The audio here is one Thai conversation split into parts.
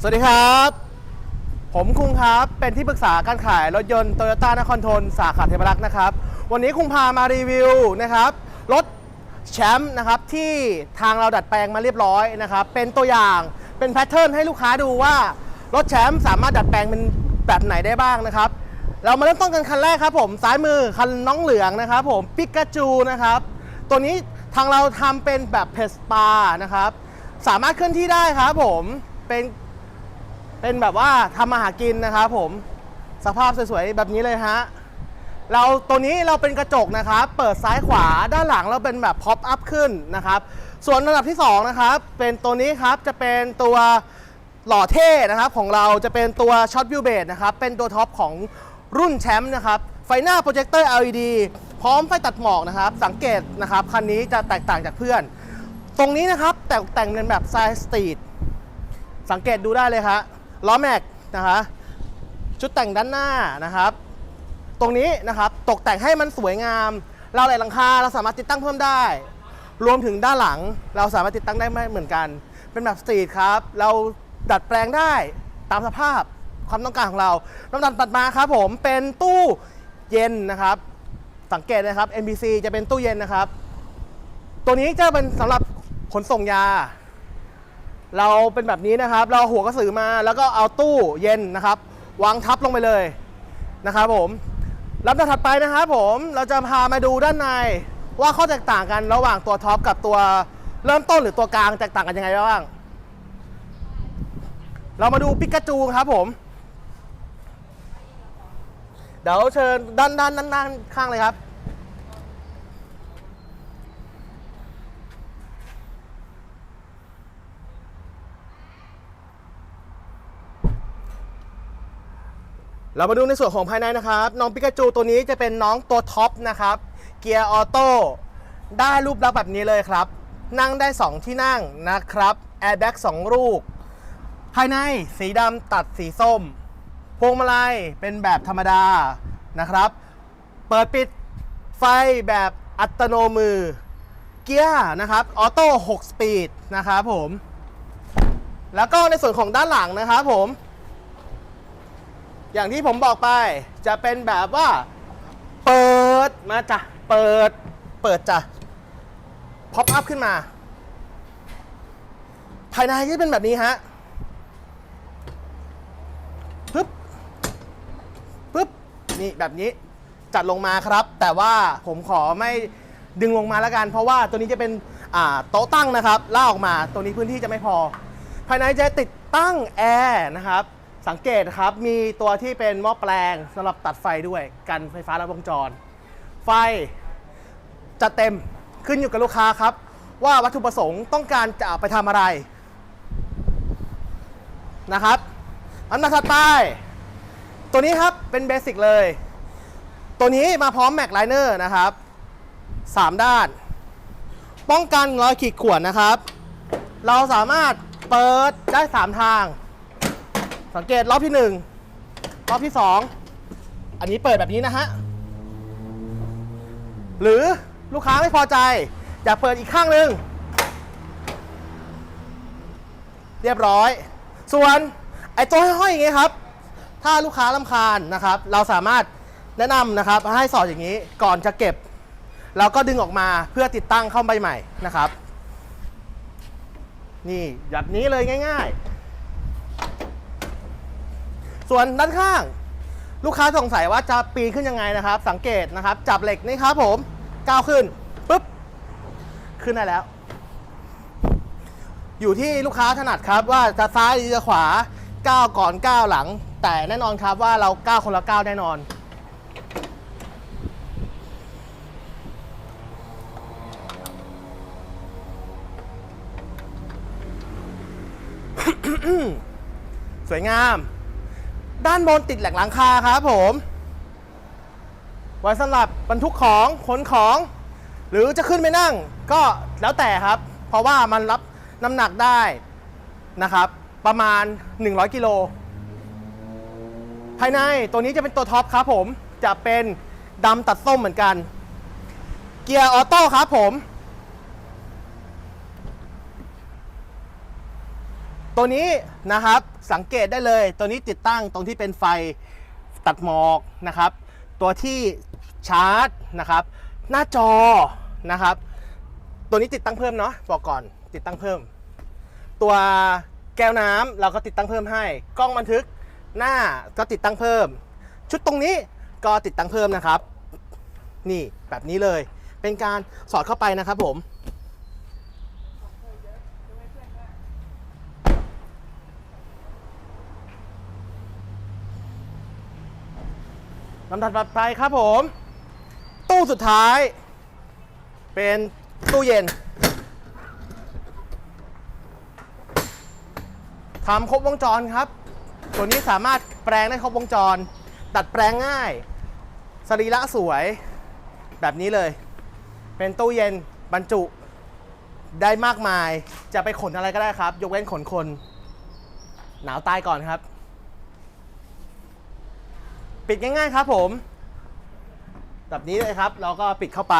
สวัสดีครับ ผมคุงครับ เป็นที่ปรึกษาการขายรถยนต์โตโยต้านครทนสาขาเทพรักษ์นะครับ วันนี้คุงพามารีวิวนะครับรถแชมป์นะครับที่ทางเราดัดแปลงมาเรียบร้อยนะครับ เป็นตัวอย่างเป็นแพทเทิร์นให้ลูกค้าดูว่ารถแชมป์สามารถดัดแปลงเป็นแบบไหนได้บ้างนะครับ เรามาเริ่มต้นกันคันแรกครับผมซ้ายมือคันน้องเหลืองนะครับ ผมปิกาจูนะครับ ตัวนี้ทางเราทำเป็นแบบเพสปานะครับ สามารถเคลื่อนที่ได้ครับผมเป็น เป็นแบบว่าทำมาหากินนะครับผมสภาพสวยๆแบบนี้เลยฮะเราตัวนี้เราเป็นกระจกนะครับ เปิดซ้ายขวาด้านหลังเราเป็นแบบพ็อปอัพขึ้นนะครับ ส่วนระดับที่2นะครับเป็นตัวนี้ครับจะเป็นตัวหล่อเท่นะครับของเราจะเป็นตัวช็อตวิวเบสนะครับเป็นตัวท็อปของรุ่นแชมป์นะครับไฟหน้าโปรเจคเตอร์ LED พร้อมไฟตัดหมอกนะครับ สังเกตนะครับคันนี้จะแตกต่างจากเพื่อน ตรงนี้นะครับแต่งแต่งเป็นแบบสไซสตรีทสังเกตดูได้เลยครับ ล้อแม็กนะคะชุดแต่งด้านหน้านะครับ ตรงนี้นะครับตกแต่งให้มันสวยงาม เราไหลหลังคาเราสามารถติดตั้งเพิ่มได้ รวมถึงด้านหลัง เราสามารถติดตั้งได้ไม่เหมือนกัน เป็นแบบสตรีทครับ เราดัดแปลงได้ตามสภาพความต้องการของเราลำดับตัดมาครับผมเป็นตู้เย็นนะครับ สังเกตนะครับ NBC จะเป็นตู้เย็นนะครับ ตัวนี้จะเป็นสำหรับขนส่งยา เราเป็นแบบนี้นะครับ เราหัวกระสือมาแล้วก็เอาตู้เย็นนะครับ วางทับลงไปเลยนะครับผมลำดับถัดไปนะครับผมเราจะพามาดูด้านในว่าข้อแตกต่างกันระหว่างตัวท็อปกับตัวเริ่มต้นหรือตัวกลางแตกต่างกันยังไงบ้าง เรามาดูปิกาจูครับผม เดี๋ยวเชิญด้านด้านด้านด้านข้างเลยครับ เรามาดูในส่วนของภายในนะครับ น้องปิกาจูตัวนี้จะเป็นน้องตัวท็อปนะครับ เกียร์ออโต้ได้รูปลักษณ์แบบนี้เลยครับ นั่งได้ 2 ที่นั่งนะครับแอร์แบ็ก2ลูก ภายในสีดำตัดสีส้ม พวงมาลัยเป็นแบบธรรมดานะครับ เปิดปิดไฟแบบอัตโนมือ เกียร์นะครับออโต้6สปีดนะครับผม แล้วก็ในส่วนของด้านหลังนะครับผม อย่างที่ผมบอกไปจะเป็นแบบว่า เปิดมาจ้ะ เปิด เปิดจ้ะพอปอัพขึ้นมา ภายในจะเป็นแบบนี้ฮะปึ๊บปึ๊บนี่แบบนี้จัดลงมาครับ แต่ว่าผมขอไม่ดึงลงมาแล้วกัน เพราะว่าตัวนี้จะเป็นโต๊ะตั้งนะครับล่าออกมาตัวนี้พื้นที่จะไม่พอ ภายในจะติดตั้งแอร์นะครับ สังเกตครับมีตัวที่เป็นหม้อแปลงสำหรับตัดไฟด้วยกันไฟฟ้าลัดวงจร ไฟจะเต็มขึ้นอยู่กับลูกค้าครับ ว่าวัตถุประสงค์ต้องการจะไปทำอะไรนะครับอันดับถัดไปตัวนี้ครับเป็นเบสิกเลย ตัวนี้มาพร้อมแม็กไลเนอร์นะครับ3 ด้าน ป้องกันรอยขีดข่วนนะครับ เราสามารถเปิดได้ 3 ทาง สังเกตรอบที่ 1 รอบที่ 2 อันนี้เปิดแบบนี้นะฮะ หรือลูกค้าไม่พอใจ อยากเปิดอีกข้างหนึ่งเรียบร้อย ส่วนไอ้ตัวห้อยๆอย่างงี้ครับ ถ้าลูกค้าลำคาญนะครับ เราสามารถแนะนำนะครับ ให้สอดอย่างนี้ก่อนจะเก็บ เราก็ดึงออกมาเพื่อติดตั้งเข้าไปใหม่นะครับ นี่แบบนี้เลยง่าย ๆ ส่วนด้านข้าง ลูกค้าสงสัยว่าจะปีนขึ้นยังไงนะครับ สังเกตนะครับ จับเหล็กนี่ครับผมก้าวขึ้นปุ๊บขึ้นได้แล้ว อยู่ที่ลูกค้าถนัดครับว่าจะซ้ายหรือจะขวาก้าวก่อนก้าวหลัง แต่แน่นอนครับว่าเราก้าวคนละก้าวแน่นอนสวยงาม ด้านบนติดแหลกหลังคาครับผม ไว้สำหรับบรรทุกของขนของ หรือจะขึ้นไปนั่งก็แล้วแต่ครับ เพราะว่ามันรับน้ำหนักได้นะครับ ประมาณ 100 กิโล ภายในตัวนี้จะเป็นตัวท็อปครับผม จะเป็นดำตัดส้มเหมือนกัน เกียร์ออโต้ครับผม ตัวนี้นะครับสังเกตได้เลย ตัวนี้ติดตั้งตรงที่เป็นไฟตัดหมอกนะครับ ตัวที่ชาร์จนะครับ หน้าจอนะครับ ตัวนี้ติดตั้งเพิ่มเนาะบอกก่อนติดตั้งเพิ่ม ตัวแก้วน้ำเราก็ติดตั้งเพิ่มให้ กล้องบันทึกหน้าก็ติดตั้งเพิ่ม ชุดตรงนี้ก็ติดตั้งเพิ่มนะครับ นี่แบบนี้เลย เป็นการสอดเข้าไปนะครับผม ลำดับถัดไปครับผม ตู้สุดท้าย เป็นตู้เย็นทำครบวงจรครับ ตัวนี้สามารถแปลงได้ครบวงจร ตัดแปลงง่าย สรีระสวยแบบนี้เลย เป็นตู้เย็นบรรจุได้มากมายจะไปขนอะไรก็ได้ครับ ยกเว้นขนคน หนาวตายก่อนครับ ปิดง่ายๆครับผม แบบนี้เลยครับ เราก็ปิดเข้าไป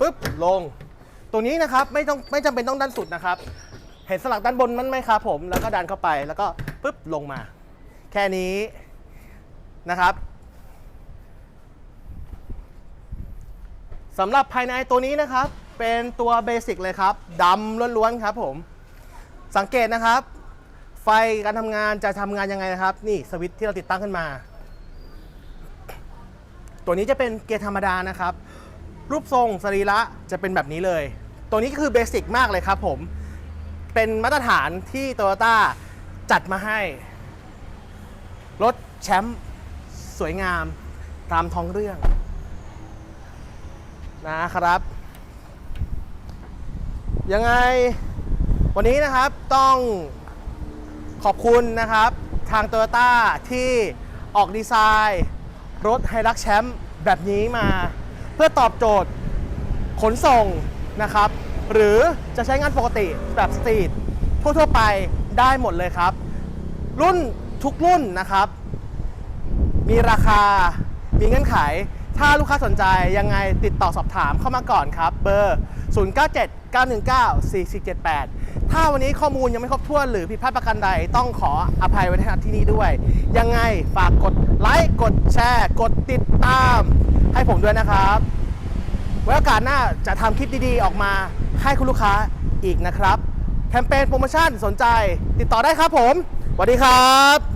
ปุ๊บลงตัวนี้นะครับไม่ต้องไม่จำเป็นต้องดันสุดนะครับ เห็นสลักด้านบนมันไหมครับผมแล้วก็ดันเข้าไปแล้วก็ปุ๊บลงมา แค่นี้นะครับสำหรับภายในตัวนี้นะครับ เป็นตัวเบสิกเลยครับดำล้วนๆครับผม สังเกตนะครับ ไฟการทำงานจะทำงานยังไงนะครับ นี่สวิตช์ที่เราติดตั้งขึ้นมา ตัวนี้จะเป็นเกียร์ธรรมดานะครับ รูปทรงสรีระจะเป็นแบบนี้เลย ตัวนี้ก็คือเบสิกมากเลยครับผม เป็นมาตรฐานที่โตโยต้าจัดมาให้ รถแชมป์สวยงามตามท้องเรื่อง นะครับ ยังไงวันนี้นะครับต้อง ขอบคุณนะครับ ทางโตโยต้าที่ออกดีไซน์ รถไฮรักแชมป์แบบนี้มา เพื่อตอบโจทย์ขนส่งนะครับ หรือจะใช้งานปกติแบบสตรีททั่วๆไปได้หมดเลยครับ รุ่นทุกรุ่นนะครับ มีราคา มีเงื่อนไข ถ้าลูกค้าสนใจยังไงติดต่อสอบถามเข้ามาก่อนครับ เบอร์ 097 919 4478 ถ้าวันนี้ข้อมูลยังไม่ครบถ้วนหรือผิดพลาดประการใดต้องขออภัยไว้ณที่นี้ด้วย ยังไงฝากกดไลค์กดแชร์ กดติดตาม ให้ผมด้วยนะครับไว้โอกาสหน้าจะทำคลิปดีๆ ออกมาให้คุณลูกค้าอีกนะครับ แคมเปญโปรโมชั่นสนใจ ติดต่อได้ครับผมสวัสดีครับ